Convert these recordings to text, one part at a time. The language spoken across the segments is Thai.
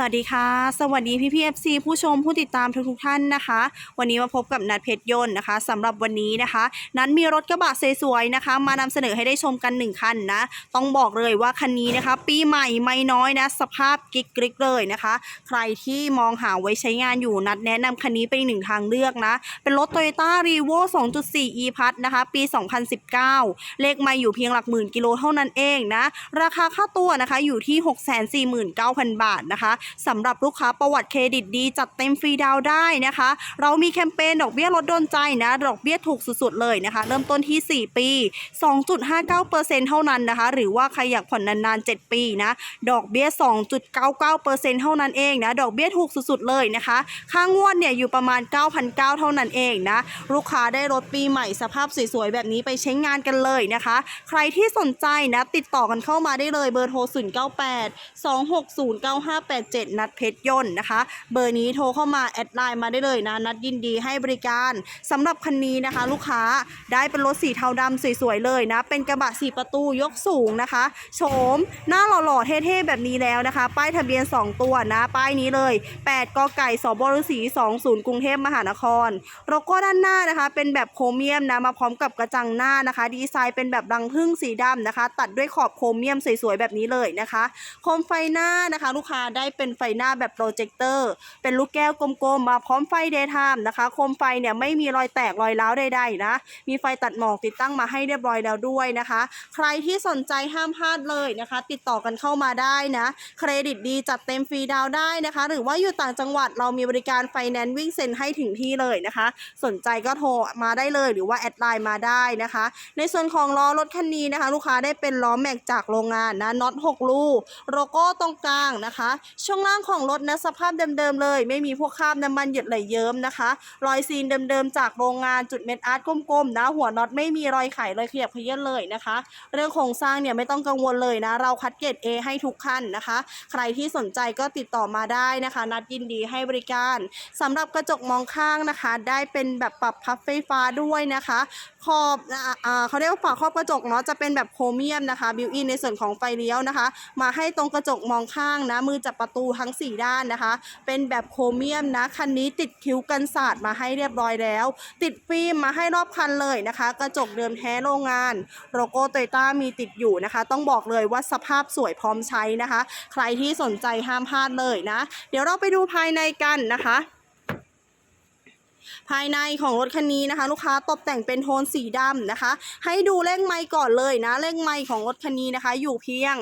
สวัสดีค่ะ สวัสดีพี่พีเอฟซีผู้ชมผู้ติดตามทุกทุกท่านนะคะ วันนี้มาพบกับนัดเพชรยนต์นะคะสำหรับวันนี้นะคะ นัดมีรถกระบะสวยๆนะคะ มานำเสนอให้ได้ชมกันหนึ่งคันนะ ต้องบอกเลยว่าคันนี้นะคะ ปีใหม่ไม่น้อยนะ สภาพกิ๊กกริกเลยนะคะ ใครที่มองหาไว้ใช้งานอยู่นัดแนะนำคันนี้เป็นอีกหนึ่งทางเลือกนะ เป็นรถ Toyota r e v o 2.4 e p a s นะคะ ปี 2019 เลขไม่อยู่เพียงหลักหมื่นกิโลเท่านั้นเองนะ ราคาค่าตัวนะคะอยู่ที่ 649,000 บาทนะคะสำหรับลูกค้าประวัติเครดิตดี จัดเต็มฟรีดาวได้นะคะ เรามีแคมเปญดอกเบี้ยลดโดนใจนะ ดอกเบี้ยถูกสุดๆเลยนะคะ เริ่มต้นที่ 4 ปี 2.59%เท่านั้นนะคะ หรือว่าใครอยากผ่อนนานๆ 7 ปีนะ ดอกเบี้ย 2.99%เท่านั้นเองนะ ดอกเบี้ยถูกสุดๆเลยนะคะ ค่างวดเนี่ยอยู่ประมาณ 9,900 เท่านั้นเองนะ ลูกค้าได้รถปีใหม่สภาพสวยๆ แบบนี้ไปใช้งานกันเลยนะคะ ใครที่สนใจนะ ติดต่อกันเข้ามาได้เลยเบอร์โทร 098 260 9587นัดเพชรยนต์นะคะ เบอร์นี้โทรเข้ามาแอดไลน์มาได้เลยนะ นัดยินดีให้บริการสำหรับคันนี้นะคะ ลูกค้าได้เป็นรถสีเทาดำสวยๆเลยนะ เป็นกระบะสี่ประตูยกสูงนะคะ โฉมหน้าหล่อๆเท่ๆแบบนี้แล้วนะคะ ป้ายทะเบียน 2 ตัวนะ ป้ายนี้เลย 8กไก่สบฤษี20 กรุงเทพมหานครโลโก้ด้านหน้านะคะ เป็นแบบโครเมียมนะมาพร้อมกับกระจังหน้านะคะ ดีไซน์เป็นแบบรังผึ้งสีดำนะคะ ตัดด้วยขอบโครเมียมสวยๆแบบนี้เลยนะคะโคมไฟหน้านะคะ ลูกค้าได้เป็นไฟหน้าแบบโปรเจคเตอร์ เป็นลูกแก้วกลมๆมาพร้อมไฟเดย์ไทม์นะคะ โคมไฟเนี่ยไม่มีรอยแตกรอยร้าวใดๆนะ มีไฟตัดหมอกติดตั้งมาให้เรียบร้อยแล้วด้วยนะคะ ใครที่สนใจห้ามพลาดเลยนะคะ ติดต่อกันเข้ามาได้นะ เครดิตดีจัดเต็มฟรีดาวได้นะคะ หรือว่าอยู่ต่างจังหวัดเรามีบริการไฟแนนซ์วิ่งเซ็นให้ถึงที่เลยนะคะ สนใจก็โทรมาได้เลยหรือว่าแอดไลน์มาได้นะคะ ในส่วนของล้อรถคันนี้นะคะ ลูกค้าได้เป็นล้อแม็กจากโรงงานนะน็อต6ลูกโลโก้ตรงกลางนะคะช่วงล่างของรถนะสภาพเดิมๆเลย ไม่มีพวกคราบน้ำมันหยดไหลเยิ้มนะคะ รอยซีนเดิมๆจากโรงงานจุดเม็ดอาร์ตกลมๆนะ หัวน็อตไม่มีรอยไขรอยขยับเขยื้อนเลยนะคะ เรื่องโครงสร้างเนี่ยไม่ต้องกังวลเลยนะ เราคัดเกรด A ให้ทุกคันนะคะ ใครที่สนใจก็ติดต่อมาได้นะคะ นัดยินดีให้บริการสำหรับกระจกมองข้างนะคะ ได้เป็นแบบปรับพับไฟฟ้าด้วยนะคะขอบอ่าเขาเรียกว่าฝาครอบกระจกเนาะจะเป็นแบบโครเมียมนะคะบิวอินในส่วนของไฟเลี้ยวนะคะ มาให้ตรงกระจกมองข้างนะมือจับประตูทั้ง 4 ด้านนะคะ เป็นแบบโครเมียมนะ คันนี้ติดคิ้วกันศาสตร์มาให้เรียบร้อยแล้ว ติดฟิล์มมาให้รอบคันเลยนะคะ กระจกเดิมแท้โรงงาน โลโก้โตโยต้ามีติดอยู่นะคะ ต้องบอกเลยว่าสภาพสวยพร้อมใช้นะคะ ใครที่สนใจห้ามพลาดเลยนะ เดี๋ยวเราไปดูภายในกันนะคะ ภายในของรถคันนี้นะคะ ลูกค้าตกแต่งเป็นโทนสีดำนะคะ ให้ดูเลขไมค์ก่อนเลยนะเลขไมค์ของรถคันนี้นะคะ อยู่เพียง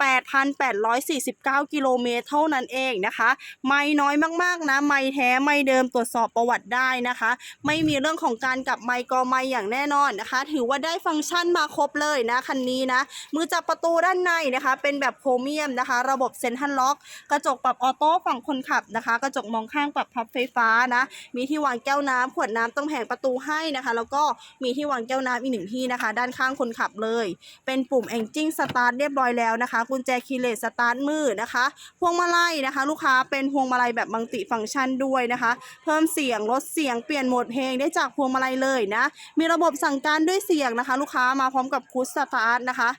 48,849 กิโลเมตรเท่านั้นเองนะคะ ไม่น้อยมากๆนะ ไม่แท้ไม่เดิมตรวจสอบประวัติได้นะคะ ไม่มีเรื่องของการกลับไมค์กอไมค์อย่างแน่นอนนะคะ ถือว่าได้ฟังก์ชันมาครบเลยนะคันนี้นะ มือจับประตูด้านในนะคะ เป็นแบบโครเมียมนะคะ ระบบเซ็นทรัลล็อก กระจกปรับออโต้ฝั่งคนขับนะคะ กระจกมองข้างปรับพับไฟฟ้านะมีที่วางแก้วน้ำขวดน้ำต้องแผงประตูให้นะคะ แล้วก็มีที่วางแก้วน้ำอีกหนึ่งที่นะคะ ด้านข้างคนขับเลย เป็นปุ่มแองจิ้งสตาร์ทเรียบร้อยแล้วนะคะ กุญแจคีย์เลสสตาร์ทมือนะคะ พวงมาลัยนะคะ ลูกค้าเป็นพวงมาลัยแบบมัลติฟังก์ชันด้วยนะคะ เพิ่มเสียงลดเสียงเปลี่ยนโหมดเพลงได้จากพวงมาลัยเลยนะ มีระบบสั่งการด้วยเสียงนะคะ ลูกค้ามาพร้อมกับคูสสตาร์ทนะคะ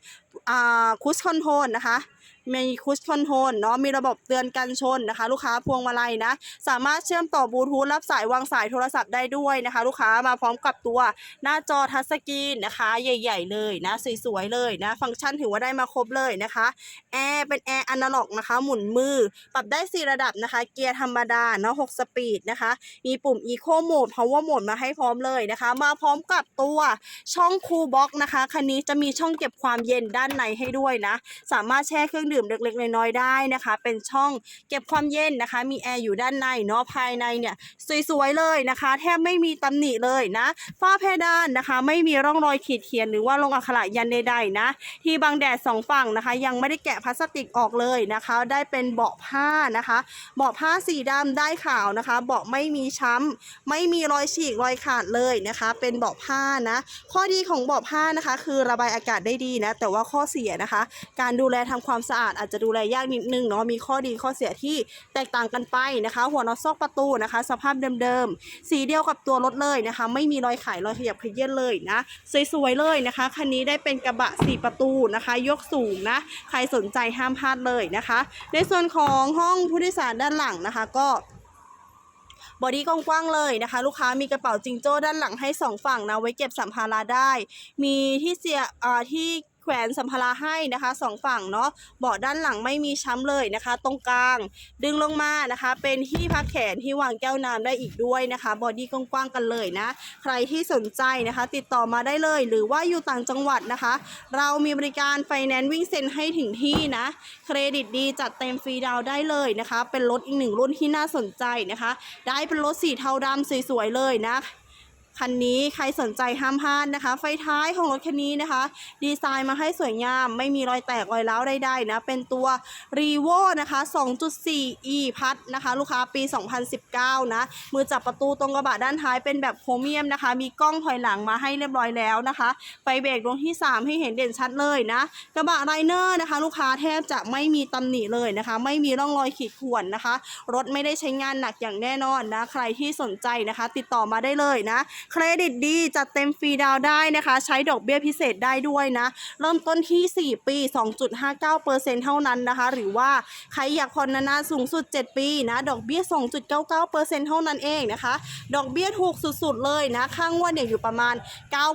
คูสคอนโทรลนะคะ มีคุชคอนโทรลเนาะมีระบบเตือนกันชนนะคะ ลูกค้าพวงมาลัยนะ สามารถเชื่อมต่อบลูทูธรับสายวางสายโทรศัพท์ได้ด้วยนะคะ ลูกค้ามาพร้อมกับตัวหน้าจอทัชสกรีนนะคะ ใหญ่ ๆ เลยนะสวยๆเลยนะ ฟังก์ชันถือว่าได้มาครบเลยนะคะแอร์เป็นแอร์อนาล็อกนะคะ หมุนมือ ปรับได้ 4 ระดับนะคะ เกียร์ธรรมดาเนาะ6สปีดนะคะ มีปุ่ม Eco Mode Power Mode มาให้พร้อมเลยนะคะ มาพร้อมกับตัวช่องคูลบ็อกนะคะคันนี้จะมีช่องเก็บความเย็นด้านในให้ด้วยนะ สามารถแช่เครื่องดื่มเล็กๆน้อยๆได้นะคะ เป็นช่องเก็บความเย็นนะคะ มีแอร์อยู่ด้านในเนาะภายในเนี่ยสวยๆเลยนะคะ แทบไม่มีตำหนิเลยนะฝ้าเพดานนะคะ ไม่มีร่องรอยขีดเขียนหรือว่าลงอักขระยันใดๆนะ ที่บังแดดสองฝั่งนะคะ ยังไม่ได้แกะพลาสติกออกเลยนะคะ ได้เป็นเบาะผ้านะคะ เบาะผ้าสีดำได้ขาวนะคะ เบาะไม่มีช้ำไม่มีรอยฉีกรอยขาดเลยนะคะ เป็นเบาะผ้านะ ข้อดีของเบาะผ้านะคะ คือระบายอากาศได้ดีนะ แต่ว่าข้อเสียนะคะ การดูแลทำความสะอาดอาดอาจจะดูแลยากนิดนึงเนาะมีข้อดีข้อเสียที่แตกต่างกันไปนะคะ หัวน็อตซอกประตูนะคะ สภาพเดิมๆ สีเดียวกับตัวรถเลยนะคะ ไม่มีรอยขยรอยขยับขยื้อนเลยนะ สวยๆเลยนะคะคันนี้ได้เป็นกระบะสี่ประตูนะคะ ยกสูงนะ ใครสนใจห้ามพลาดเลยนะคะ ในส่วนของห้องผู้โดยสารด้านหลังนะคะก็บอดี้กว้างๆเลยนะคะ ลูกค้ามีกระเป๋าจิงโจ้ด้านหลังให้สองฝั่งนะไว้เก็บสัมภาระได้ มีที่เสียอ่าที่ แขวนสัมภาระให้นะคะสองฝั่งเนาะเบาะด้านหลังไม่มีช้ำเลยนะคะ ตรงกลาง ดึงลงมานะคะ เป็นที่พักแขนที่วางแก้วน้ำได้อีกด้วยนะคะบอดี้กว้างๆกันเลยนะ ใครที่สนใจนะคะ ติดต่อมาได้เลย หรือว่าอยู่ต่างจังหวัดนะคะ เรามีบริการไฟแนนซ์วิ่งเซ็นให้ถึงที่นะ เครดิตดีจัดเต็มฟรีดาวได้เลยนะคะ เป็นรถอีกหนึ่งรุ่นที่น่าสนใจนะคะ ได้เป็นรถสีเทาดำสวยๆเลยนะ คันนี้ใครสนใจห้ามพลาดนะคะ ไฟท้ายของรถคันนี้นะคะ ดีไซน์มาให้สวยงาม ไม่มีรอยแตกรอยร้าวใดๆนะ เป็นตัว r e v o นะคะ 2.4 e พัดนะคะ ลูกค้าปี 2019 นะ มือจับประตูตรงกระบะด้านท้ายเป็นแบบโครเมียมนะคะ มีกล้องถอยหลังมาให้เรียบร้อยแล้วนะคะ ไฟเบรกดวงที่ 3 ให้เห็นเด่นชัดเลยนะ กระบะไรเนอร์นะคะ ลูกค้าแทบจะไม่มีตำหนิเลยนะคะ ไม่มีร่องรอยขีดข่วนนะคะ รถไม่ได้ใช้งานหนักอย่างแน่นอนนะ ใครที่สนใจนะคะ ติดต่อมาได้เลยนะเครดิตดีจัดเต็มฟรีดาวได้นะคะ ใช้ดอกเบี้ยพิเศษได้ด้วยนะ เริ่มต้นที่ 4 ปี 2.59%เท่านั้นนะคะ หรือว่าใครอยากผ่อนนานๆสูงสุด 7 ปีนะ ดอกเบี้ย 2.99%เท่านั้นเองนะคะ ดอกเบี้ยถูกสุดๆเลยนะ ข้างงว่าเนี่ยอยู่ประมาณ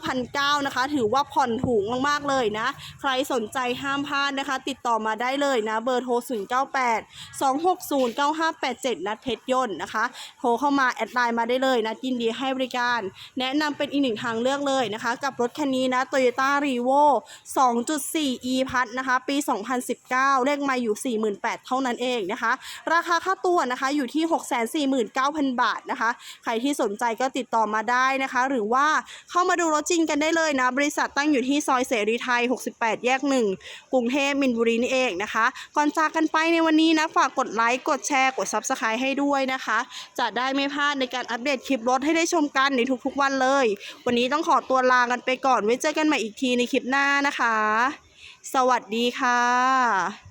9,900นะคะ ถือว่าผ่อนถูกมากๆเลยนะ ใครสนใจห้ามพลาดนะคะ ติดต่อมาได้เลยนะ เบอร์โทร 098 260 9587 นัดเพชรยนต์นะคะ โทรเข้ามาแอดไลน์มาได้เลยนะยินดีให้บริการแนะนำเป็นอีกหนึ่งทางเลือกเลยนะคะ กับรถคันนี้นะ Toyota r e v o 2.4 e พัดนะคะ ปี 2019 เลขไมาอยู่ 48,000 เท่านั้นเองนะคะ ราคาค่าตัวนะคะอยู่ที่ 649,000 บาทนะคะ ใครที่สนใจก็ติดต่อมาได้นะคะ หรือว่าเข้ามาดูรถจริงกันได้เลยนะ บริษัทตั้งอยู่ที่ซอยเสรีไทย 68 แยก 1 กรุงเทพมินบุรีนี่เองนะคะ ก่อนจากกันไปในวันนี้นะฝากกดไลค์กดแชร์กด Subscribe ให้ด้วยนะคะ จะได้ไม่พลาดในการอัปเดตคลิปรถให้ได้ชมกันในทุกุกวันเลย วันนี้ต้องขอตัวลากันไปก่อนไว้เจอกันใหม่อีกทีในคลิปหน้านะคะ สวัสดีค่ะ